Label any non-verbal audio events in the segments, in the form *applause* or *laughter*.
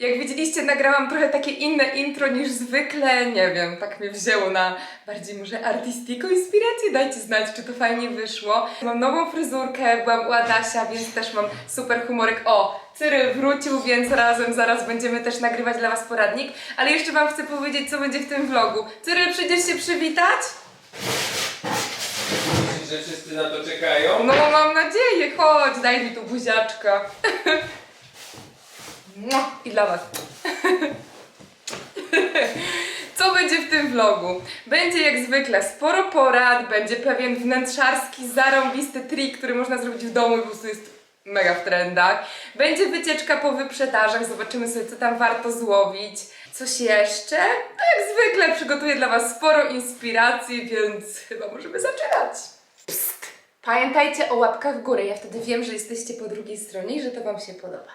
Jak widzieliście, nagrałam trochę takie inne intro niż zwykle. Nie wiem, tak mnie wzięło na bardziej może artystiką inspirację. Dajcie znać, czy to fajnie wyszło. Mam nową fryzurkę, byłam u Adasia, więc też mam super humorek. O, Cyryl wrócił, więc razem zaraz będziemy też nagrywać dla Was poradnik. Ale jeszcze Wam chcę powiedzieć, co będzie w tym vlogu. Cyryl, przyjdziesz się przywitać? Myślisz, że wszyscy na to czekają? No, mam nadzieję, chodź, daj mi tu buziaczka. *laughs* I dla Was. Co będzie w tym vlogu? Będzie jak zwykle sporo porad, będzie pewien wnętrzarski, zarąbisty trik, który można zrobić w domu i po prostu jest mega w trendach. Będzie wycieczka po wyprzedażach, zobaczymy sobie co tam warto złowić. Coś jeszcze? No jak zwykle przygotuję dla Was sporo inspiracji, więc chyba możemy zaczynać. Psst. Pamiętajcie o łapkach w górę, ja wtedy wiem, że jesteście po drugiej stronie i że to Wam się podoba.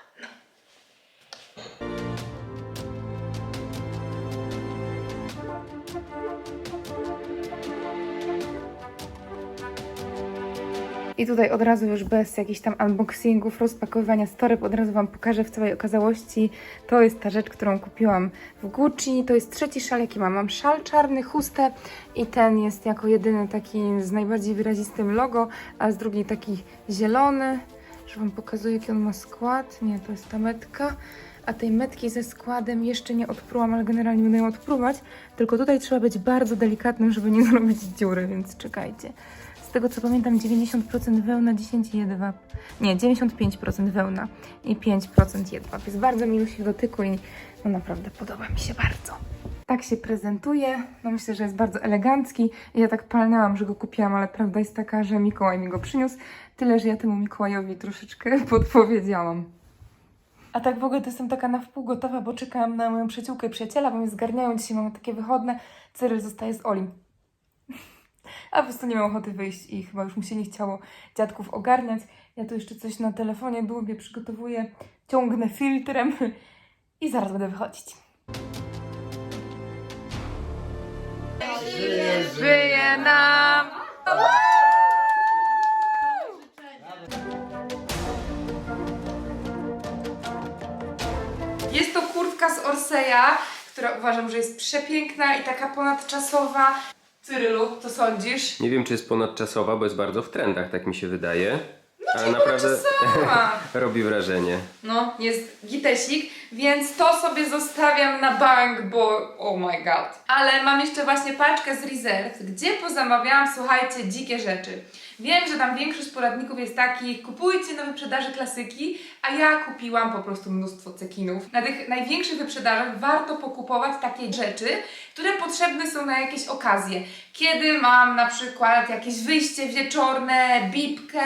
I tutaj od razu już bez jakichś tam unboxingów, rozpakowywania storeb, od razu Wam pokażę w całej okazałości. To jest ta rzecz, którą kupiłam w Gucci. To jest trzeci szal, jaki mam. Mam szal czarny, chustę i ten jest jako jedyny taki z najbardziej wyrazistym logo, a z drugiej taki zielony. Że Wam pokazuję, jaki on ma skład. Nie, to jest ta metka. A tej metki ze składem jeszcze nie odprułam, ale generalnie będę ją odpruwać. Tylko tutaj trzeba być bardzo delikatnym, żeby nie *laughs* zrobić dziury, więc czekajcie. Z tego co pamiętam 90% wełna, 10 jedwab. Nie, 95% wełna i 5% jedwab. Jest bardzo milusi w dotyku i no naprawdę podoba mi się bardzo. Tak się prezentuje. No myślę, że jest bardzo elegancki. Ja tak palnęłam, że go kupiłam, ale prawda jest taka, że Mikołaj mi go przyniósł. Tyle, że ja temu Mikołajowi troszeczkę *laughs* podpowiedziałam. A tak w ogóle to jestem taka na wpół gotowa, bo czekam na moją przyjaciółkę i przyjaciela, bo mnie zgarniają. Dzisiaj mamy takie wychodne. Cyryl zostaje z Olim. *laughs* A po prostu nie mam ochoty wyjść i chyba już mu się nie chciało dziadków ogarniać. Ja tu jeszcze coś na telefonie dłubię, przygotowuję, ciągnę filtrem *laughs* i zaraz będę wychodzić. Żyje nam! Która uważam, że jest przepiękna i taka ponadczasowa. Cyrylu, co sądzisz? Nie wiem, czy jest ponadczasowa, bo jest bardzo w trendach, tak mi się wydaje. Ale czyli ponadczasowa. *laughs* robi wrażenie. No, jest gitesik, więc to sobie zostawiam na bank, bo oh my god. Ale mam jeszcze właśnie paczkę z Reserve, gdzie pozamawiałam, słuchajcie, dzikie rzeczy. Wiem, że tam większość poradników jest takich, kupujcie na wyprzedaży klasyki, a ja kupiłam po prostu mnóstwo cekinów. Na tych największych wyprzedażach warto pokupować takie rzeczy, które potrzebne są na jakieś okazje. Kiedy mam na przykład jakieś wyjście wieczorne, bibkę,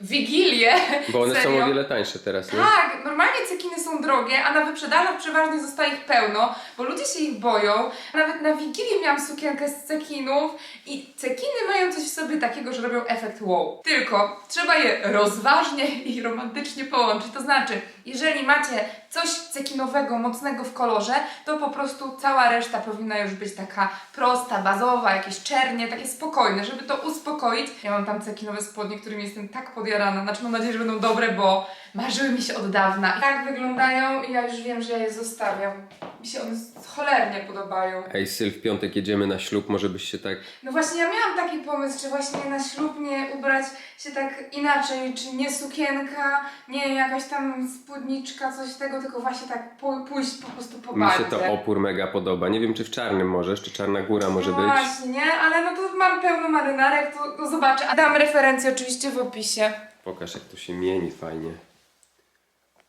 wigilię. Bo one Serio? są o wiele tańsze teraz, nie? Tak, normalnie cekiny są drogie, a na wyprzedażach przeważnie zostaje ich pełno, bo ludzie się ich boją. Nawet na Wigilię miałam sukienkę z cekinów i cekiny mają coś w sobie takiego, że robią efekt wow. Tylko trzeba je rozważnie i romantycznie połączyć. To znaczy, jeżeli macie coś cekinowego, mocnego w kolorze, to po prostu cała reszta powinna już być taka prosta, bazowa, jakieś czernie, takie spokojne, żeby to uspokoić. Ja mam tam cekinowe spodnie, którymi jestem tak podjarana. Znaczy mam nadzieję, że będą dobre, bo marzyły mi się od dawna. Tak wyglądają i ja już wiem, że ja je zostawiam. Mi się one cholernie podobają. Ej, Syl, w piątek jedziemy na ślub, może byś się tak... No właśnie ja miałam taki pomysł, czy właśnie na ślub nie ubrać się tak inaczej, czy nie sukienka, nie jakaś tam spódniczka, coś tego, tylko właśnie tak pój- pójść po prostu po Mi się to opór mega podoba. Nie wiem, czy w czarnym możesz, czy czarna góra może no być. Właśnie, nie? Ale no to mam pełno marynarek, to, to zobaczę. A dam referencję oczywiście w opisie. Pokaż, jak to się mieni fajnie.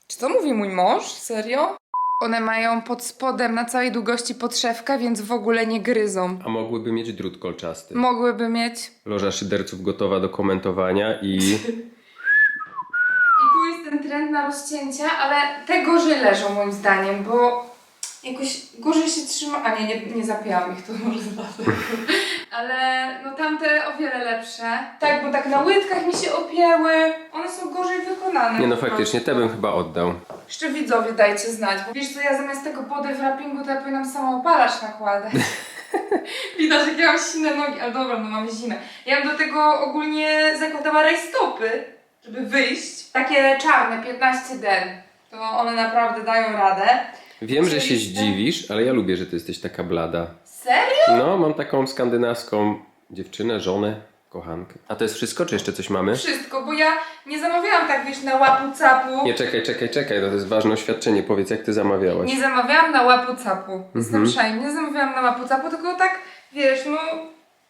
Czy to mówi mój mąż? Serio? One mają pod spodem na całej długości podszewkę, więc w ogóle nie gryzą. A mogłyby mieć drut kolczasty. Mogłyby mieć. Loża szyderców gotowa do komentowania i... *laughs* I tu jest ten trend na rozcięcia, ale te gorzej leżą moim zdaniem, bo jakoś gorzej się trzyma. A nie, nie, nie zapięłam ich, to może dlatego. Ale no tamte o wiele lepsze. Tak, bo tak na łydkach mi się opięły. One są gorzej wykonane. Nie no, po faktycznie, te bym chyba oddał. Jeszcze widzowie dajcie znać, bo wiesz co, ja zamiast tego body wrappingu to ja powinnam samoopalacz nakładać. *laughs* Widać, jak ja mam silne nogi, ale dobra, no mamy zimę. Ja bym do tego ogólnie zakładała rajstopy, żeby wyjść. Takie czarne, 15 den. to one naprawdę dają radę. Wiem, że się Oczywiście. zdziwisz, ale ja lubię, że ty jesteś taka blada. Serio? No, mam taką skandynawską dziewczynę, żonę, kochankę. A to jest wszystko, czy jeszcze coś mamy? Wszystko, bo ja nie zamawiałam tak, wiesz, na łapu capu. Nie, czekaj, czekaj, czekaj, to jest ważne oświadczenie. Powiedz, jak ty zamawiałaś. Nie zamawiałam na łapu capu. Jestem Mhm. Nie zamawiałam na łapu capu, tylko tak, wiesz, no,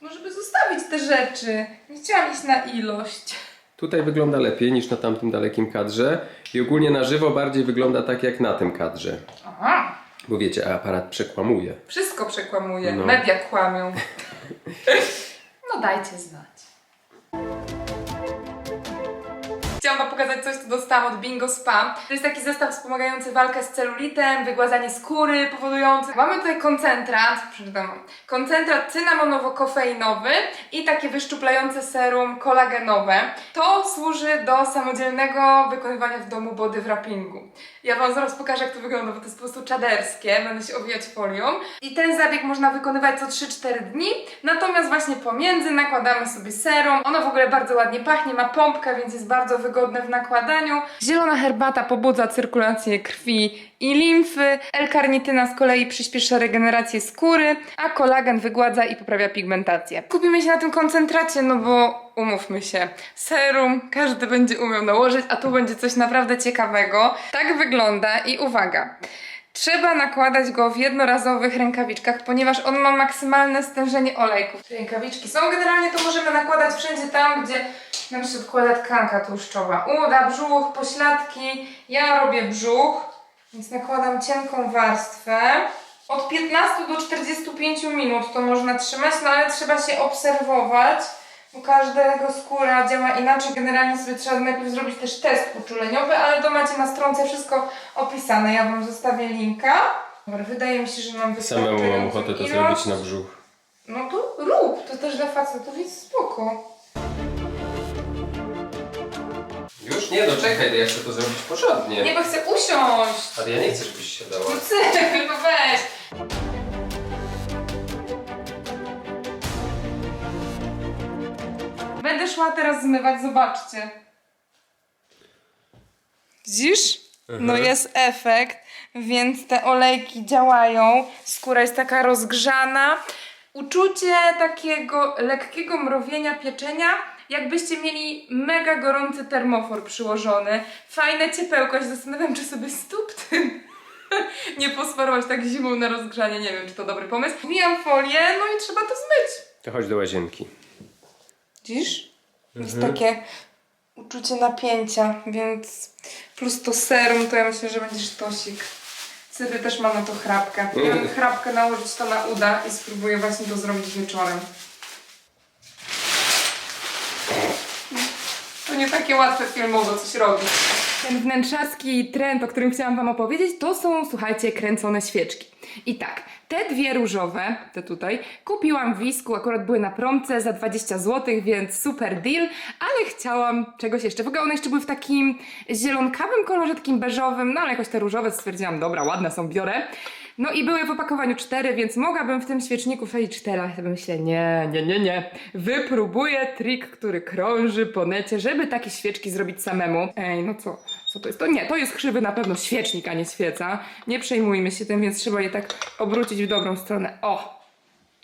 no żeby zostawić te rzeczy. Nie chciałam iść na ilość. Tutaj wygląda lepiej niż na tamtym dalekim kadrze i ogólnie na żywo bardziej wygląda tak jak na tym kadrze. Aha. Bo wiecie, aparat przekłamuje. Wszystko przekłamuje. No. Media kłamią. *laughs* no dajcie znać. Chciałam wam pokazać coś, co dostałam od Bingo Spa. To jest taki zestaw wspomagający walkę z celulitem, wygładzanie skóry powodujące. Mamy tutaj koncentrat, przeczytam. Koncentrat cynamonowo-kofeinowy i takie wyszczuplające serum kolagenowe. To służy do samodzielnego wykonywania w domu body wrappingu. Ja wam zaraz pokażę, jak to wygląda, bo to jest po prostu czaderskie. Będę się owijać folią. I ten zabieg można wykonywać co 3-4 dni. Natomiast właśnie pomiędzy nakładamy sobie serum. Ono w ogóle bardzo ładnie pachnie, ma pompkę, więc jest bardzo wygodne w nakładaniu. Zielona herbata pobudza cyrkulację krwi i limfy. L-karnityna z kolei przyspiesza regenerację skóry, a kolagen wygładza i poprawia pigmentację. Kupimy się na tym koncentracie, no bo umówmy się, serum każdy będzie umiał nałożyć, a tu będzie coś naprawdę ciekawego. Tak wygląda i uwaga. Trzeba nakładać go w jednorazowych rękawiczkach, ponieważ on ma maksymalne stężenie olejków. Rękawiczki są generalnie, to możemy nakładać wszędzie tam, gdzie nam się odkłada tkanka tłuszczowa. Uda, brzuch, pośladki. Ja robię brzuch, więc nakładam cienką warstwę. Od 15 do 45 minut to można trzymać, no ale trzeba się obserwować. U każdego skóra działa inaczej. Generalnie sobie trzeba najpierw zrobić też test uczuleniowy, ale to macie na stronce wszystko opisane. Ja Wam zostawię linka. Dobra, wydaje mi się, że mam wystarczającą Samemu mam ochotę to ilość. zrobić na brzuch. No to rób, to też dla facetów jest spoko. Już nie, doczekaj, to ja chcę to zrobić porządnie. Nie, bo chcę usiąść. Ale ja nie chcę, żebyś siadała. No cyk, no weź. Będę szła teraz zmywać, zobaczcie. Widzisz? No jest efekt, więc te olejki działają. Skóra jest taka rozgrzana. Uczucie takiego lekkiego mrowienia pieczenia, jakbyście mieli mega gorący termofor przyłożony. Fajne ciepełko. Ja się zastanawiam, czy sobie stóp tym *laughs* nie posmarować tak zimą na rozgrzanie. Nie wiem, czy to dobry pomysł. Wbijam folię, no i trzeba to zmyć. To chodź do łazienki. Widzisz? Jest takie uczucie napięcia, więc plus to serum, to ja myślę, że będzie sztosik. Cyry też ma na to chrapkę. Ja bym chrapkę nałożyć to na uda i spróbuję właśnie to zrobić wieczorem. To nie takie łatwe filmowo coś robić. Ten wnętrzarski trend, o którym chciałam Wam opowiedzieć, to są, słuchajcie, kręcone świeczki. I tak, te dwie różowe, te tutaj, kupiłam w Wisku, akurat były na promce za 20 zł, więc super deal, ale chciałam czegoś jeszcze. W ogóle one jeszcze były w takim zielonkawym kolorze, takim beżowym, no ale jakoś te różowe stwierdziłam, dobra, ładne są, biorę. No i były w opakowaniu cztery, więc mogłabym w tym świeczniku wsadzić cztery, ale sobie myślę, nie, nie, nie, nie. Wypróbuję trik, który krąży po necie, żeby takie świeczki zrobić samemu. Ej, no co? Co to jest? To nie, to jest krzywy na pewno świecznik, a nie świeca. Nie przejmujmy się tym, więc trzeba je tak obrócić w dobrą stronę. O!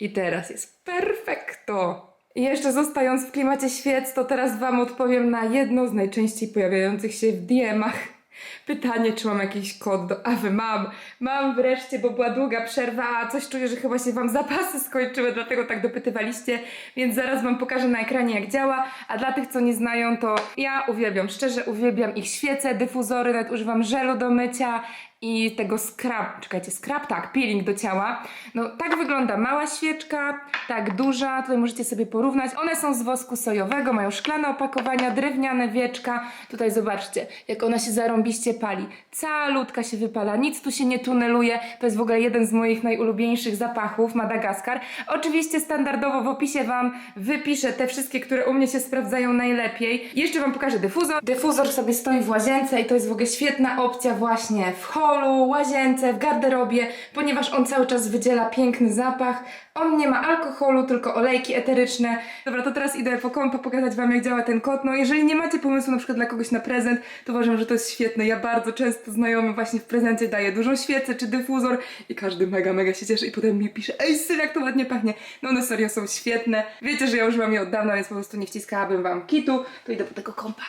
I teraz jest perfekto! I jeszcze zostając w klimacie świec, to teraz Wam odpowiem na jedno z najczęściej pojawiających się w DM-ach pytanie, czy mam jakiś kod do Awy. Mam, mam wreszcie, bo była długa przerwa, a coś czuję, że chyba się Wam zapasy skończyły, dlatego tak dopytywaliście, więc zaraz Wam pokażę na ekranie, jak działa. A dla tych, co nie znają, to ja uwielbiam, szczerze uwielbiam ich świece, dyfuzory, nawet używam żelu do mycia i tego scrub, czekajcie, scrub, tak, peeling do ciała. No tak wygląda mała świeczka, tak duża, tutaj możecie sobie porównać. One są z wosku sojowego, mają szklane opakowania, drewniane wieczka. Tutaj zobaczcie, jak ona się zarąbiście pali. Calutka się wypala, nic tu się nie tuneluje. To jest w ogóle jeden z moich najulubieńszych zapachów, Madagaskar. Oczywiście standardowo w opisie Wam wypiszę te wszystkie, które u mnie się sprawdzają najlepiej. Jeszcze Wam pokażę dyfuzor. Dyfuzor sobie stoi w łazience i to jest w ogóle świetna opcja właśnie w home łazience, w garderobie, ponieważ on cały czas wydziela piękny zapach. On nie ma alkoholu, tylko olejki eteryczne. Dobra, to teraz idę po kompa pokazać Wam, jak działa ten kot. No, jeżeli nie macie pomysłu na przykład dla kogoś na prezent, to uważam, że to jest świetne. Ja bardzo często znajomym właśnie w prezencie daję dużą świecę czy dyfuzor i każdy mega, mega się cieszy i potem mi pisze Ej, syn, jak to ładnie pachnie. No one serio są świetne. Wiecie, że ja używam je od dawna, więc po prostu nie wciskałabym Wam kitu. To idę po tego kompa.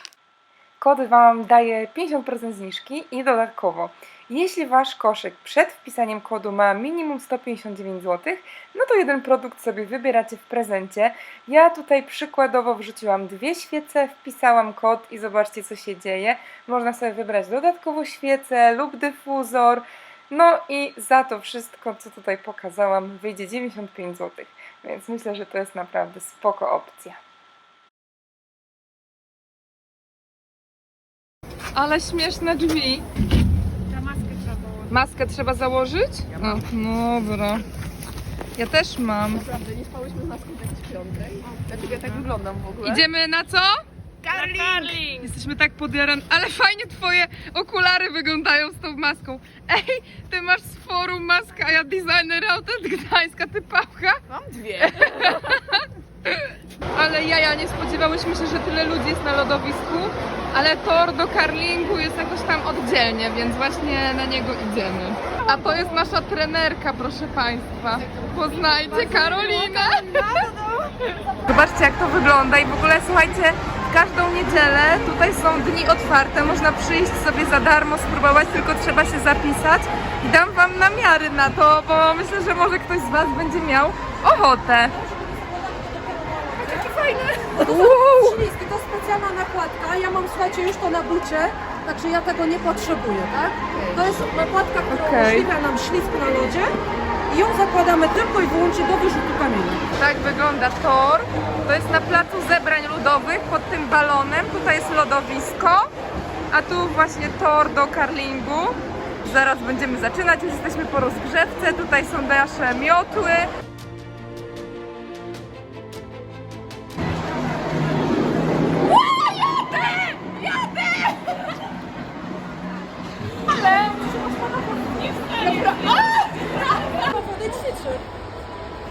Kod Wam daje 50% zniżki i dodatkowo, jeśli Wasz koszyk przed wpisaniem kodu ma minimum 159 zł, no to jeden produkt sobie wybieracie w prezencie. Ja tutaj przykładowo wrzuciłam dwie świece, wpisałam kod i zobaczcie co się dzieje. Można sobie wybrać dodatkowo świecę lub dyfuzor. No i za to wszystko, co tutaj pokazałam, wyjdzie 95 zł. Więc myślę, że to jest naprawdę spoko opcja. Ale śmieszne drzwi. Maskę trzeba założyć? No, dobra. Ja też mam. Naprawdę, nie spałyśmy z maską tak piątej. Dlaczego ja tak wyglądam w ogóle? Idziemy na co? Carling! Jesteśmy tak podjarani, ale fajnie twoje okulary wyglądają z tą maską. Ej, ty masz z forum maskę, a ja designer Autent Gdańska, ty pałka? Mam dwie. *laughs* Ale jaja, nie spodziewałyśmy się, że tyle ludzi jest na lodowisku, ale tor do karlingu jest jakoś tam oddzielnie, więc właśnie na niego idziemy. A to jest nasza trenerka, proszę Państwa. Poznajcie Karolinę. Zobaczcie jak to wygląda i w ogóle słuchajcie, każdą niedzielę tutaj są dni otwarte, można przyjść sobie za darmo, spróbować, tylko trzeba się zapisać i dam Wam namiary na to, bo myślę, że może ktoś z Was będzie miał ochotę. Wow. *laughs* Śliski to specjalna nakładka. Ja mam, słuchajcie, już to na bucie, także ja tego nie potrzebuję, tak? To jest nakładka, która Okej. umożliwia nam ślizg na lodzie i ją zakładamy tylko i wyłącznie do wyrzutu kamienia. Tak wygląda tor. To jest na placu zebrań ludowych pod tym balonem. Tutaj jest lodowisko, a tu właśnie tor do karlingu. Zaraz będziemy zaczynać, już jesteśmy po rozgrzewce. Tutaj są nasze miotły.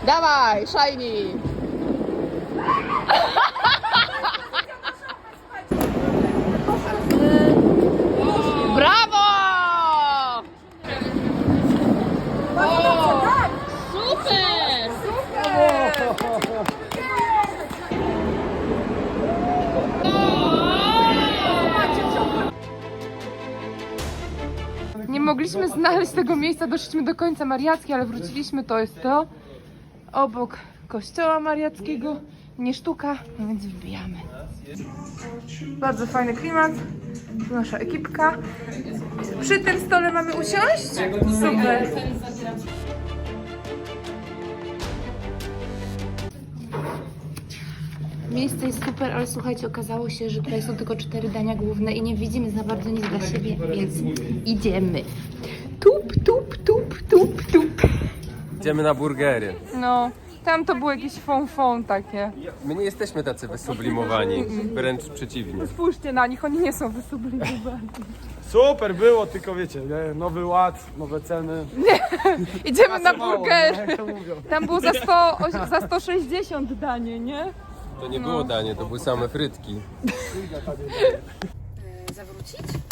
Dawaj, shiny! Brawo! Tak, Super! Nie mogliśmy znaleźć tego miejsca, doszliśmy do końca Mariackiej, ale wróciliśmy, to jest to. Obok kościoła mariackiego, nie sztuka, no więc wbijamy. Bardzo fajny klimat, nasza ekipka. Przy tym stole mamy usiąść? Super. Miejsce jest super, ale słuchajcie, okazało się, że tutaj są tylko cztery dania główne i nie widzimy za bardzo nic dla siebie, więc idziemy. Idziemy na burgery. No, tam to było jakieś fon takie. My nie jesteśmy tacy wysublimowani, wręcz przeciwnie. Spójrzcie na nich, oni nie są wysublimowani. Super było, tylko wiecie, nie? nowy ład, nowe ceny. Idziemy na Mało, burgery. nie? Jak to mówią. Tam było za, 100, oś- za 160 danie, nie? To nie było danie, to były same frytki.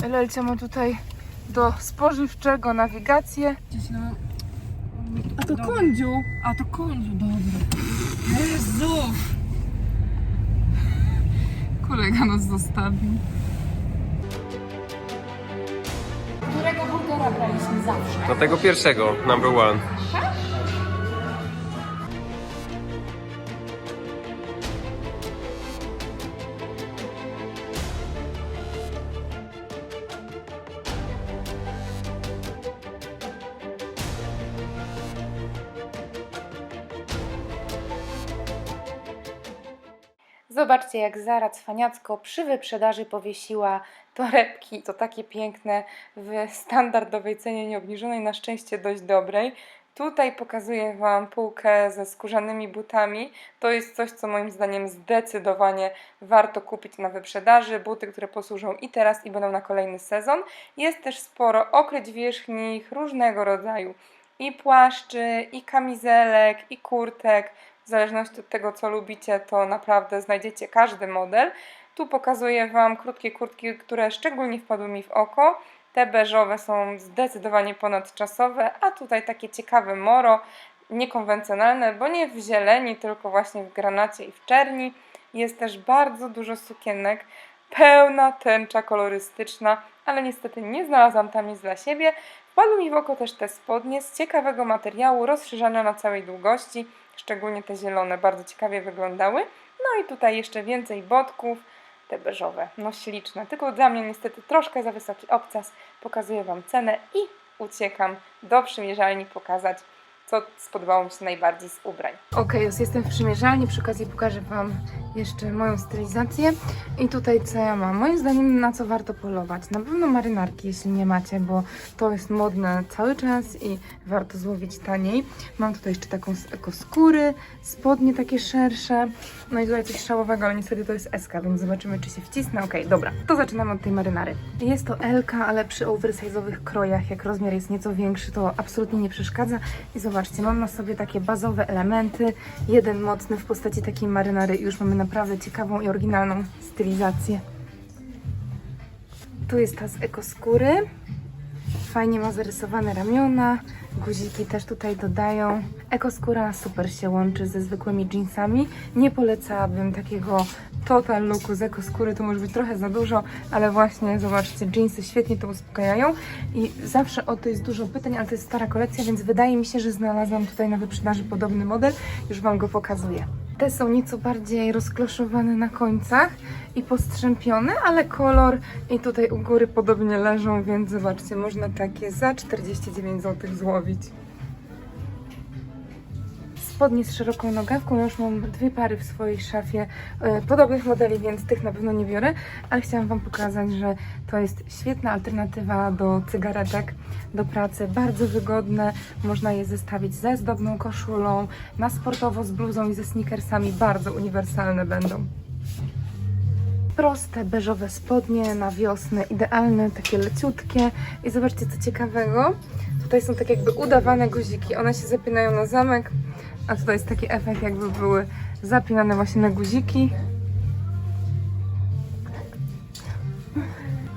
Lelcia ma tutaj do spożywczego nawigację. A to kądziu. A to kądziu, dobra. Jezu! Kolega nas zostawił. Którego burgera braliśmy zawsze? No tego pierwszego, number one. Zobaczcie, jak Zara cwaniacko przy wyprzedaży powiesiła torebki, to takie piękne, w standardowej cenie nieobniżonej, na szczęście dość dobrej. Tutaj pokazuję Wam półkę ze skórzanymi butami. To jest coś, co moim zdaniem zdecydowanie warto kupić na wyprzedaży. Buty, które posłużą i teraz, i będą na kolejny sezon. Jest też sporo okryć wierzchnich różnego rodzaju. I płaszczy, i kamizelek, i kurtek. W zależności od tego, co lubicie, to naprawdę znajdziecie każdy model. Tu pokazuję Wam krótkie kurtki, które szczególnie wpadły mi w oko. Te beżowe są zdecydowanie ponadczasowe, a tutaj takie ciekawe moro, niekonwencjonalne, bo nie w zieleni, tylko właśnie w granacie i w czerni. Jest też bardzo dużo sukienek, pełna tęcza kolorystyczna, ale niestety nie znalazłam tam nic dla siebie. Wpadły mi w oko też te spodnie z ciekawego materiału, rozszerzane na całej długości, szczególnie te zielone bardzo ciekawie wyglądały. No i tutaj jeszcze więcej botków, te beżowe, no śliczne, tylko dla mnie niestety troszkę za wysoki obcas. Pokazuję Wam cenę i uciekam do przymierzalni pokazać, co spodobało mi się najbardziej z ubrań. Okej, już jestem w przymierzalni, przy okazji pokażę Wam jeszcze moją stylizację i tutaj co ja mam. Moim zdaniem na co warto polować? Na pewno marynarki, jeśli nie macie, bo to jest modne cały czas i warto złowić taniej. Mam tutaj jeszcze taką z spodnie takie szersze, no i tutaj coś szałowego, ale niestety to jest SK, więc zobaczymy czy się wcisnę. Okej, dobra, to zaczynamy od tej marynary. Jest to LK, ale przy oversize'owych krojach, jak rozmiar jest nieco większy, to absolutnie nie przeszkadza. I zobaczcie, mam na sobie takie bazowe elementy, jeden mocny w postaci takiej marynary już mamy naprawdę ciekawą i oryginalną stylizację. Tu jest ta z ekoskóry. Fajnie ma zarysowane ramiona, guziki też tutaj dodają. Ekoskóra super się łączy ze zwykłymi jeansami. Nie polecałabym takiego total looku z ekoskóry, to może być trochę za dużo, ale właśnie zobaczcie, jeansy świetnie to uspokajają i zawsze o to jest dużo pytań, ale to jest stara kolekcja, więc wydaje mi się, że znalazłam tutaj na wyprzedaży podobny model. Już Wam go pokazuję. Te są nieco bardziej rozkloszowane na końcach i postrzępione, ale kolor i tutaj u góry podobnie leżą, więc zobaczcie, można takie za 49 zł złowić. Spodnie z szeroką nogawką, już mam dwie pary w swojej szafie e, podobnych modeli, więc tych na pewno nie biorę, ale chciałam Wam pokazać, że to jest świetna alternatywa do cygaretek, do pracy, bardzo wygodne, można je zestawić ze zdobną koszulą, na sportowo z bluzą i ze sneakersami, bardzo uniwersalne będą. Proste, beżowe spodnie na wiosnę, idealne, takie leciutkie. I zobaczcie co ciekawego. Tutaj są tak jakby udawane guziki. One się zapinają na zamek, a tutaj jest taki efekt, jakby były zapinane właśnie na guziki.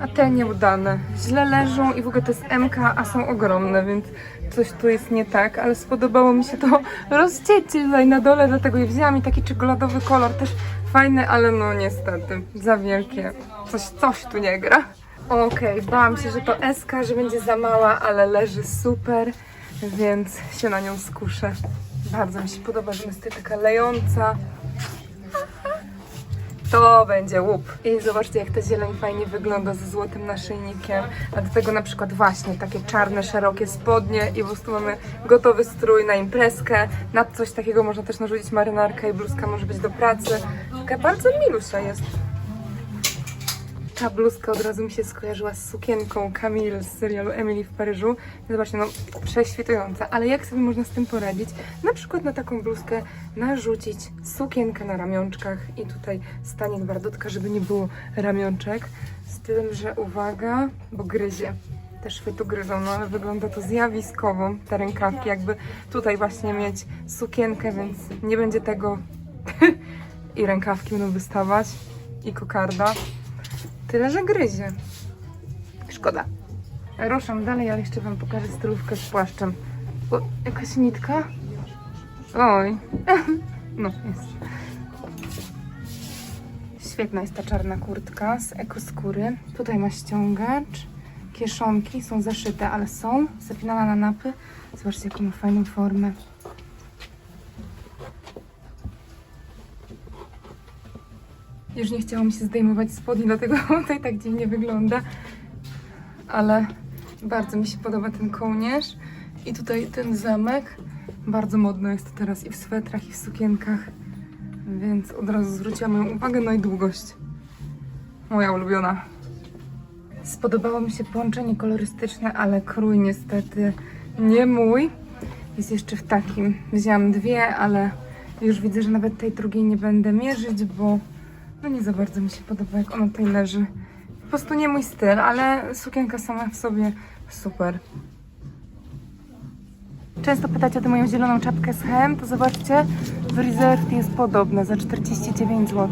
A te nieudane. Źle leżą i w ogóle to jest MK, a są ogromne, więc coś tu jest nie tak, ale spodobało mi się to *laughs* rozcięcie tutaj na dole, dlatego je wzięłam i taki czekoladowy kolor też fajny, ale no niestety za wielkie. Coś, coś tu nie gra. Okej, bałam się, że to SK, że będzie za mała, ale leży super, więc się na nią skuszę. Bardzo mi się podoba, że jest taka lejąca. To będzie łup. I zobaczcie, jak ta zieleń fajnie wygląda ze złotym naszyjnikiem. A do tego na przykład właśnie takie czarne, szerokie spodnie i po prostu mamy gotowy strój na imprezkę. Na coś takiego można też narzucić marynarkę i bluzka może być do pracy. Taka bardzo milusia jest. Ta bluzka od razu mi się skojarzyła z sukienką Camille z serialu Emily w Paryżu. Zobaczcie, no prześwitująca, ale jak sobie można z tym poradzić? Na przykład na taką bluzkę narzucić sukienkę na ramionczkach i tutaj stanie bardotka, żeby nie było ramionczek. Z tym, że uwaga, bo gryzie. Te szwy tu gryzą, no ale wygląda to zjawiskowo, te rękawki, jakby tutaj właśnie mieć sukienkę, więc nie będzie tego *laughs* i rękawki będą wystawać i kokarda. Tyle, że gryzie. Szkoda. Ruszam dalej, ale jeszcze Wam pokażę stylówkę z płaszczem. O, jakaś nitka? Oj. *laughs* No, jest. Świetna jest ta czarna kurtka z ekoskóry. Tutaj ma ściągacz. Kieszonki są zaszyte, ale są zapinane na napy. Zobaczcie, jaką ma fajną formę. Już nie chciało mi się zdejmować spodni, dlatego *laughs* tutaj tak dziwnie wygląda. Ale bardzo mi się podoba ten kołnierz. I tutaj ten zamek. Bardzo modno jest to teraz i w swetrach, i w sukienkach. Więc od razu zwróciłam moją uwagę. No i długość. Moja ulubiona. Spodobało mi się połączenie kolorystyczne, ale krój niestety nie mój. Jest jeszcze w takim. Wzięłam dwie, ale już widzę, że nawet tej drugiej nie będę mierzyć, bo nie za bardzo mi się podoba, jak ona tutaj leży. Po prostu nie mój styl, ale sukienka sama w sobie super. Często pytacie o tę moją zieloną czapkę z H&M, to zobaczcie, w Reserved jest podobna za 49 zł.